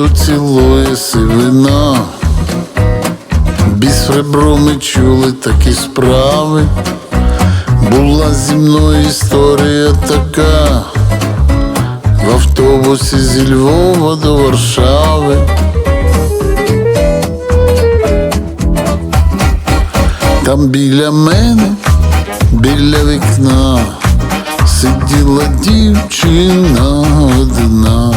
поцілує сивина. Біс ребром ми чули такі справи. Була зі мною історія така. В автобусі зі Львова до Варшави. Там біля мене, біля вікна, сиділа дівчина одна.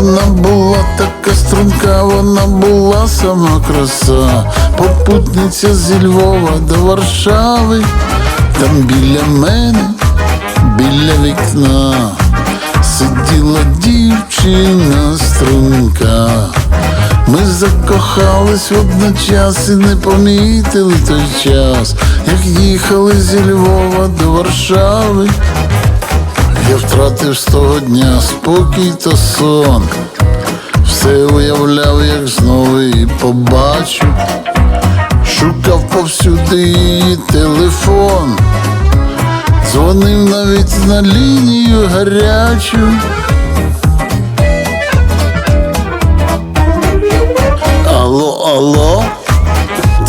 Вона була така струнка, вона була сама краса, попутниця зі Львова до Варшави, там біля мене, біля вікна, сиділа дівчина струнка. Ми закохались водночас і не помітили той час, як їхали зі Львова до Варшави. Я втратив з того дня спокій та сон. Все уявляв, як знову її побачу. Шукав повсюди її телефон. Дзвонив навіть на лінію гарячу. Алло, алло,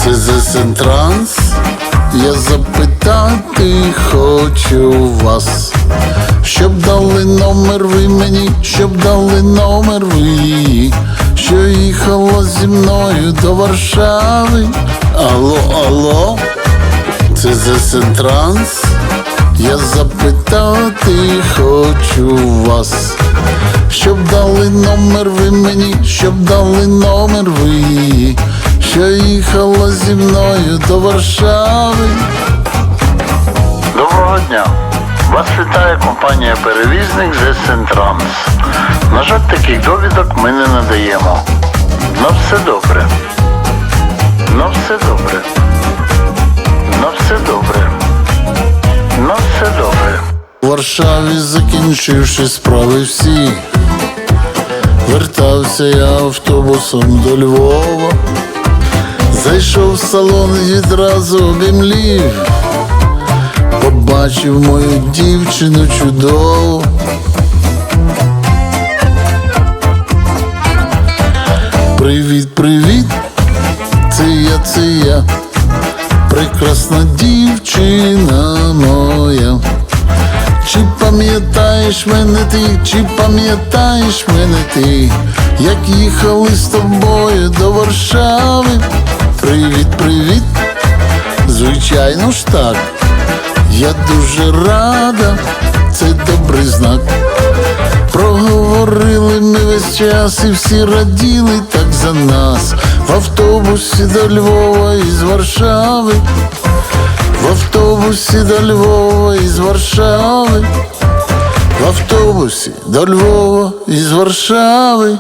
це ЗСН Транс. Я запитати хочу вас, щоб дали номер ви мені, щоб дали номер ви що їхала зі мною до Варшави. Алло, алло, це ЗСН Транс. Я запитати хочу вас, щоб дали номер ви мені, щоб дали номер ви що їхала зі мною до Варшави. Доброго дня! Вас вітає компанія Перевізник з Транс. На жаль, таких довідок ми не надаємо. На все добре. На все добре. На все добре. На все добре. У Варшаві, закінчивши справи всі, вертався я автобусом до Львова. Зайшов в салон і відразу обімлів, побачив мою дівчину чудову. Привіт, привіт, це я, це я, прекрасна дівчина моя. Чи пам'ятаєш мене ти, чи пам'ятаєш мене ти, як їхали з тобою до Варшави? Привіт, привіт, звичайно ж так. Я дуже рада, це добрий знак. Проговорили ми весь час і всі раділи так за нас. В автобусі до Львова із Варшави. В автобусі до Львова із Варшави. В автобусі до Львова із Варшави.